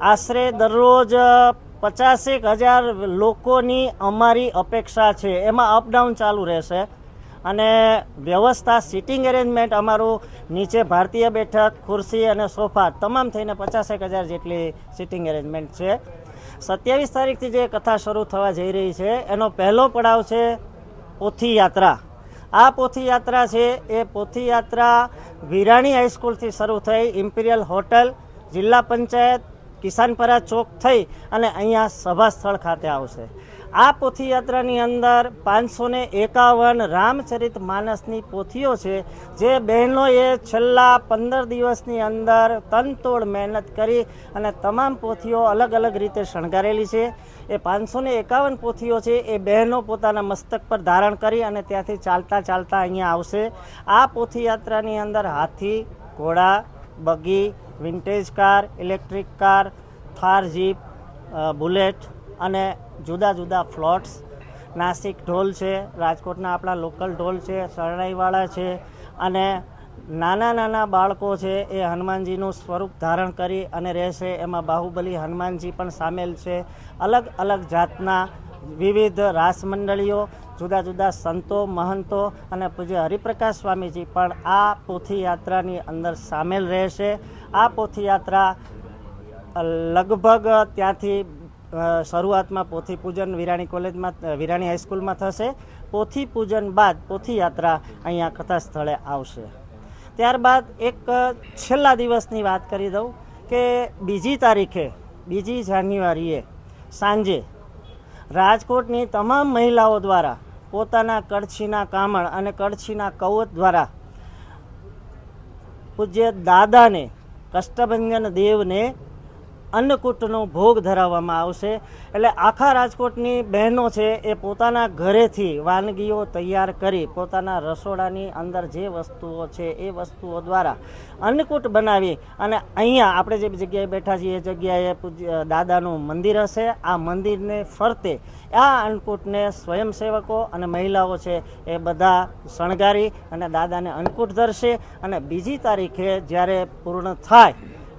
આશરે દરરોજ પચાસેક હજાર લોકોની અમારી અપેક્ષા છે. એમાં અપડાઉન ચાલુ રહેશે. અને વ્યવસ્થા, સિટિંગ એરેન્જમેન્ટ અમારું નીચે ભારતીય બેઠક, ખુરશી અને સોફા તમામ થઈને પચાસેક હજાર જેટલી સિટિંગ એરેન્જમેન્ટ છે. સત્યાવીસ તારીખથી જે કથા શરૂ થવા જઈ રહી છે, એનો પહેલો પડાવ છે પોથી યાત્રા આ પોથી યાત્રા છે, એ પોથી યાત્રા વિરાણી હાઈસ્કૂલથી શરૂ થઈ ઇમ્પિરિયલ હોટલ જિલ્લા પંચાયત કિસાનપરા ચોક થઈ અને અહીંયા સભા સ્થળ ખાતે આવશે. આ પોથીયાત્રાની અંદર પાંચસો ને એકાવન રામચરિત માનસની પોથીઓ છે, જે બહેનોએ છેલ્લા પંદર દિવસની અંદર તનતોડ મહેનત કરી અને તમામ પોથીઓ અલગ અલગ રીતે શણગારેલી છે. એ પાંચસો ને એકાવન પોથીઓ છે, એ બહેનો પોતાના મસ્તક પર ધારણ કરી અને ત્યાંથી ચાલતા ચાલતા અહીંયા આવશે. આ પોથીયાત્રાની અંદર હાથી, ઘોડા, બગી vintage car, electric car, Thar, jeep bullet અને જુદા જુદા ફ્લોટ્સ. નાસિક ઢોલ છે, રાજકોટના આપણા લોકલ ઢોલ છે, શરણાઈવાળા છે અને નાના નાના બાળકો છે એ હનુમાનજીનું સ્વરૂપ ધારણ કરી અને રહેશે. એમાં બાહુબલી હનુમાનજી પણ સામેલ છે. અલગ અલગ જાતના વિવિધ રાસ મંડળીઓ જુદા જુદા સંતો, મહંતો અને પૂજ્ય હરિપ્રકાશ સ્વામીજી પણ આ પોથીયાત્રાની અંદર સામેલ રહેશે. આ પોથીયાત્રા લગભગ ત્યાંથી શરૂઆતમાં પોથી પૂજન વિરાણી કોલેજમાં વિરાણી હાઈસ્કૂલમાં થશે. પોથી પૂજન બાદ પોથીયાત્રા અહીંયા કથા સ્થળે આવશે. ત્યારબાદ એક છેલ્લા દિવસની વાત કરી દઉં કે બીજી તારીખે, બીજી જાન્યુઆરીએ સાંજે રાજકોટની તમામ મહિલાઓ દ્વારા પોતાના કડછીના કામણ અને કડછીના કવચ દ્વારા પૂજ્ય દાદાને કષ્ટભંજન દેવને અન્નકૂટનો ભોગ ધરાવવામાં આવશે. એટલે આખા રાજકોટની બહેનો છે એ પોતાના ઘરેથી વાનગીઓ તૈયાર કરી પોતાના રસોડાની અંદર જે વસ્તુઓ છે એ વસ્તુઓ દ્વારા અન્નકૂટ બનાવી અને અહીંયા આપણે જે જગ્યાએ બેઠા છીએ એ જગ્યાએ દાદાનું મંદિર હશે. આ મંદિરને ફરતે આ અન્નકૂટને સ્વયંસેવકો અને મહિલાઓ છે એ બધા શણગારી અને દાદાને અન્નકૂટ ધરશે. અને બીજી તારીખે જ્યારે પૂર્ણ થાય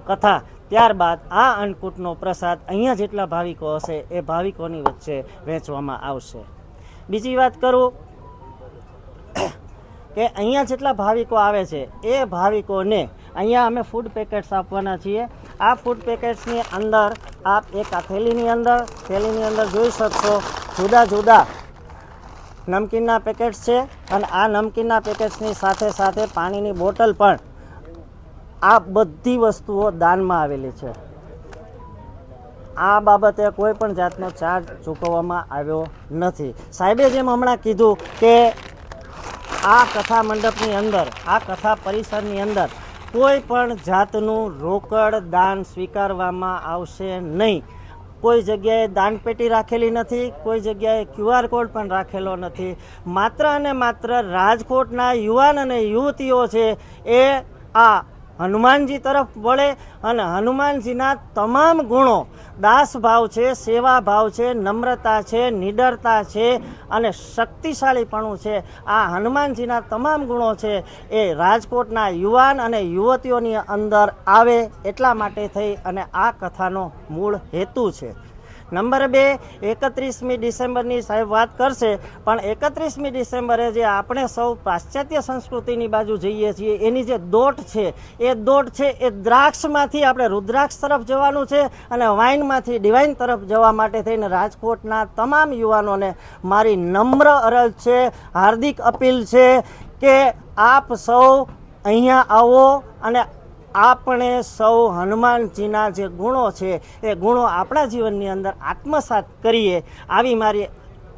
કથા ત્યારબાદ આ અન્નકૂટનો પ્રસાદ અહીંયા જેટલા ભાવિકો હશે એ ભાવિકોની વચ્ચે વહેંચવામાં આવશે. બીજી વાત કરું કે અહીંયા જેટલા ભાવિકો આવે છે, એ ભાવિકોને અહીંયા અમે ફૂડ પેકેટ્સ આપવાના છીએ. આ ફૂડ પેકેટ્સની અંદર આપ એક આ થેલીની અંદર થેલીની અંદર જોઈ શકશો, જુદા જુદા નમકીનના પેકેટ્સ છે અને આ નમકીનના પેકેટ્સની સાથે સાથે પાણીની બોટલ પણ આ બધી વસ્તુઓ દાનમાં આવેલી છે. આ બાબતે કોઈ પણ જાતનો ચાર્જ ચૂકવવામાં આવ્યો નથી. સાહેબે જેમ હમણાં કીધું કે આ કથા મંડપની અંદર, આ કથા પરિસરની અંદર કોઈ પણ જાતનું રોકડ દાન સ્વીકારવામાં આવશે નહીં. કોઈ જગ્યાએ દાનપેટી રાખેલી નથી, કોઈ જગ્યાએ ક્યુઆર કોડ પણ રાખેલો નથી. માત્ર અને માત્ર રાજકોટના યુવાન અને યુવતીઓ છે એ આ હનુમાનજી તરફ વળે અને હનુમાનજીના તમામ ગુણો, દાસ ભાવ છે, સેવા ભાવ છે, નમ્રતા છે, નિડરતા છે અને શક્તિશાળીપણું છે. આ હનુમાનજીના તમામ ગુણો છે એ રાજકોટના યુવાન અને યુવતીઓની અંદર આવે એટલા માટે થઈ અને આ કથાનો મૂળ હેતુ છે. નંબર બે, એકત્રીસમી ડિસેમ્બરની સાહેબ વાત કરશે, પણ એકત્રીસમી ડિસેમ્બરે જે આપણે સૌ પાશ્ચાત્ય સંસ્કૃતિની બાજુ જઈએ છીએ, એની જે દોટ છે, એ દોટ છે, એ દ્રાક્ષમાંથી આપણે રુદ્રાક્ષ તરફ જવાનું છે અને વાઇનમાંથી ડિવાઇન તરફ જવા માટે થઈને રાજકોટના તમામ યુવાનોને મારી નમ્ર અરજ છે, હાર્દિક અપીલ છે કે આપ સૌ અહીંયા આવો અને આપણે સૌ હનુમાનજીના જે ગુણો છે, એ ગુણો આપણા જીવનની અંદર આત્મસાત કરીએ, આવી મારી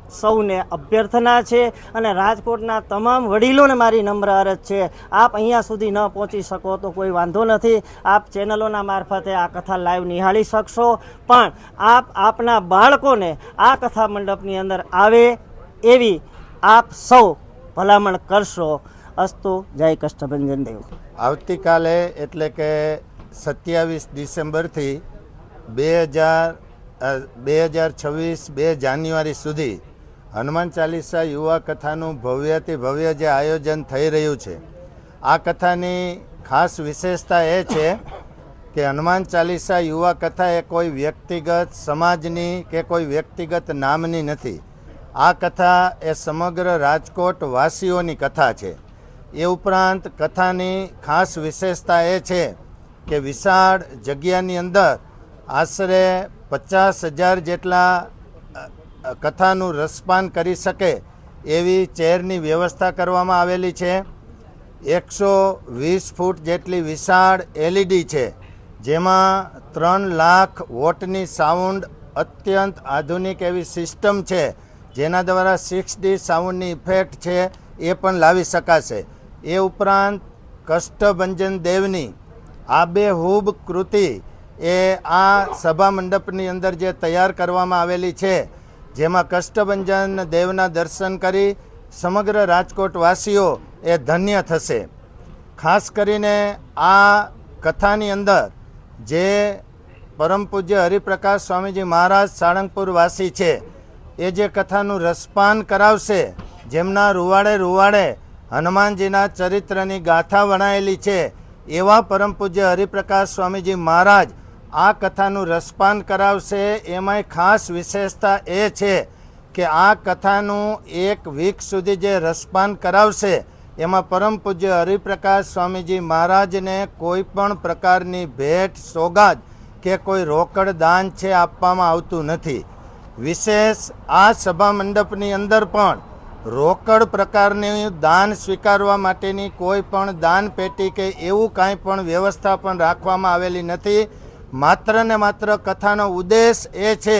સૌને અભ્યર્થના છે અને રાજકોટના તમામ વડીલોને મારી નમ્ર અરજ છે. આપ અહીંયા સુધી ન પહોંચી શકો તો કોઈ વાંધો નથી. આપ ચેનલોના મારફતે આ કથા લાઈવ નિહાળી શકશો. પણ આપ આપના બાળકોને આ કથા મંડપની અંદર આવે એવી આપ સૌ ભલામણ કરશો. અસ્તુ. જય કષ્ટભંજન દેવ. આવતીકાલે એટલે કે સત્યાવીસ ડિસેમ્બરથી બે હજાર બે હજાર છવ્વીસ બે જાન્યુઆરી સુધી હનુમાન ચાલીસા યુવા કથાનું ભવ્યથી ભવ્ય જે આયોજન થઈ રહ્યું છે. આ કથાની ખાસ વિશેષતા એ છે કે હનુમાન ચાલીસા યુવા કથા એ કોઈ વ્યક્તિગત સમાજની કે કોઈ વ્યક્તિગત નામની નથી. આ કથા એ સમગ્ર રાજકોટ વાસીઓની કથા છે. એ ઉપરાંત કથાની ખાસ વિશેષતા એ છે કે વિશાળ જગ્યાની અંદર આશરે પચાસ હજાર જેટલા કથાનું રસપાન કરી શકે એવી ચેરની વ્યવસ્થા કરવામાં આવેલી છે. એકસો વીસ ફૂટ જેટલી વિશાળ એલઈડી છે, જેમાં ત્રણ લાખ વોટની સાઉન્ડ અત્યંત આધુનિક એવી સિસ્ટમ છે, જેના દ્વારા સિક્સ ડી સાઉન્ડની ઇફેક્ટ છે એ પણ લાવી શકાશે. એ ઉપરાંત કષ્ટભંજન દેવની આબેહૂબ કૃતિ એ આ સભા મંડપની અંદર જે તૈયાર કરવામાં આવેલી છે, જેમાં કષ્ટભંજન દેવના દર્શન કરી સમગ્ર રાજકોટ વાસીઓ એ ધન્ય થશે. ખાસ કરીને આ કથાની અંદર જે પરમ પૂજ્ય હરિપ્રકાશ સ્વામીજી મહારાજ સાળંગપુર વાસી છે, એ જે કથાનું રસપાન કરાવશે, જેમના રૂવાડે રૂવાડે હનુમાનજીના ચરિત્રની ગાથા વણાયેલી છે. એવા પરમ પૂજ્ય હરિપ્રકાશ સ્વામીજી મહારાજ આ કથાનું રસપાન કરાવશે, એમાંય ખાસ વિશેષતા એ છે કે આ કથાનું એક વીક સુધી જે રસપાન કરાવશે, એમાં પરમ પૂજ્ય હરિપ્રકાશ સ્વામીજી મહારાજને કોઈ પણ પ્રકારની ભેટ, સોગાદ કે કોઈ રોકડ દાન છે આપવામાં આવતું નથી. વિશેષ આ સભા મંડપની અંદર પણ રોકડ પ્રકારની દાન સ્વીકારવા માટેની કોઈ પણ દાન પેટી કે એવું કાંઈ પણ વ્યવસ્થા પણ રાખવામાં આવેલી નથી. માત્ર ને માત્ર કથાનો ઉદ્દેશ એ છે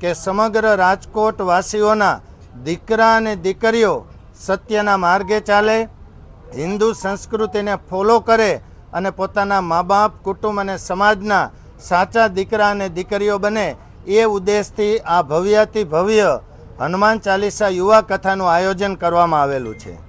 કે સમગ્ર રાજકોટ વાસીઓના દીકરા અને દીકરીઓ સત્યના માર્ગે ચાલે, હિન્દુ સંસ્કૃતિને ફોલો કરે અને પોતાના મા બાપ કુટુંબ અને સમાજના સાચા દીકરા અને દીકરીઓ બને એ ઉદ્દેશથી આ ભવ્યાતિ ભવ્ય હનુમાન ચાલીસા યુવા કથાનું આયોજન કરવામાં આવેલું છે.